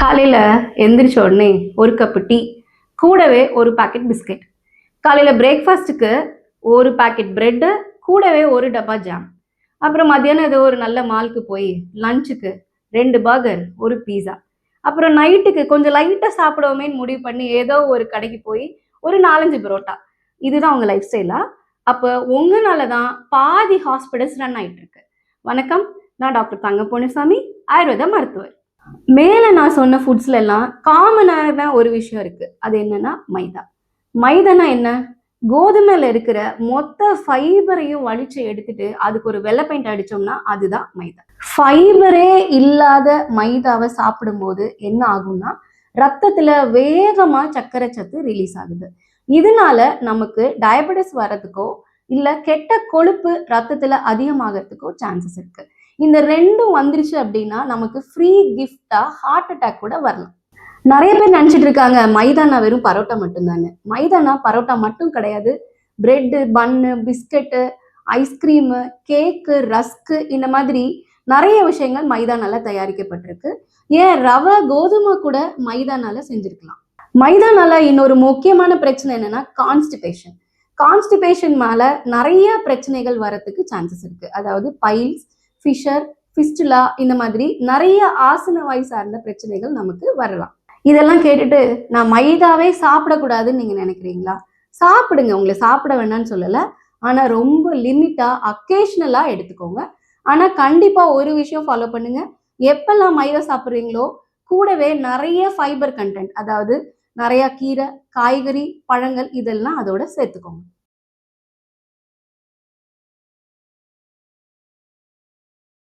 காலையில் எந்திரிச்ச உடனே ஒரு கப்பு டீ கூடவே ஒரு பாக்கெட் பிஸ்கெட் காலையில் பிரேக்ஃபாஸ்ட்டுக்கு ஒரு பாக்கெட் ப்ரெட்டு கூடவே ஒரு டப்பா ஜாம் அப்புறம் மத்தியானம் ஏதோ ஒரு நல்ல மாலுக்கு போய் லஞ்சுக்கு ரெண்டு பர்கர் ஒரு பீஸா அப்புறம் நைட்டுக்கு கொஞ்சம் லைட்டாக சாப்பிடுவோமேன்னு முடிவு பண்ணி ஏதோ ஒரு கடைக்கு போய் ஒரு நாலஞ்சு பரோட்டா. இதுதான் உங்கள் லைஃப் ஸ்டைலா அப்போ உங்களால தான் பாதி ஹாஸ்பிட்டல்ஸ் ரன் ஆகிட்டு இருக்கு. வணக்கம் நான் டாக்டர் தங்க பொன்னுசாமி ஆயுர்வேத மருத்துவர். மேலே நான் சொன்ன ஃபுட்ஸ்ல எல்லாம் காமனான ஒரு விஷயம் இருக்கு. அது என்னன்னா மைதா. மைதானா என்ன? கோதுமையில இருக்கிற மொத்த ஃபைபரையும் வலிச்சு எடுத்துட்டு அதுக்கு ஒரு வெள்ளை பெயிண்ட் அடிச்சோம்னா அதுதான் மைதா. ஃபைபரே இல்லாத மைதாவை சாப்பிடும்போது என்ன ஆகும்னா ரத்தத்துல வேகமா சர்க்கரை சத்து ரிலீஸ் ஆகுது. இதனால நமக்கு டயபெட்டிஸ் வர்றதுக்கோ இல்ல கெட்ட கொழுப்பு ரத்தத்துல அதிகமாகிறதுக்கோ சான்சஸ் இருக்கு. இந்த ரெண்டும் வந்துருச்சு அப்படின்னா நமக்கு ஃப்ரீ கிஃப்டா ஹார்ட் அட்டாக் கூட வரலாம். நிறைய பேர் நினைச்சிட்டு இருக்காங்க மைதானா வெறும் பரோட்டா மட்டும்தானே மைதானா பரோட்டா மட்டும் கிடையாது. Bread bun biscuit ice cream cake rusk இந்த மாதிரி நிறைய விஷயங்கள் மைதானால தயாரிக்கப்பட்டிருக்கு. ஏன்? ரவை கோதுமை கூட மைதானால செஞ்சிருக்கலாம். மைதானால இன்னொரு முக்கியமான பிரச்சனை என்னன்னா கான்ஸ்டிபேஷன் கான்ஸ்டிபேஷன் மேல நிறைய பிரச்சனைகள் வரத்துக்கு சான்சஸ் இருக்கு. அதாவது பைல்ஸ் ஃபிஷர் ஃபிஸ்டுலா இந்த மாதிரி நிறைய ஆசன வாய் சார்ந்த பிரச்சனைகள் நமக்கு வரலாம். இதெல்லாம் கேட்டுட்டு நான் மைதாவே சாப்பிடக்கூடாதுன்னு நீங்க நினைக்கிறீங்களா? சாப்பிடுங்க. உங்களை சாப்பிட வேண்டாம்னு சொல்லல. ஆனா ரொம்ப லிமிட்டா அக்கேஷ்னலா எடுத்துக்கோங்க. ஆனா கண்டிப்பா ஒரு விஷயம் ஃபாலோ பண்ணுங்க. எப்பெல்லாம் மைதா சாப்பிட்றீங்களோ கூடவே நிறைய ஃபைபர் கண்டென்ட் அதாவது நிறைய கீரை காய்கறி பழங்கள் இதெல்லாம் அதோட சேர்த்துக்கோங்க.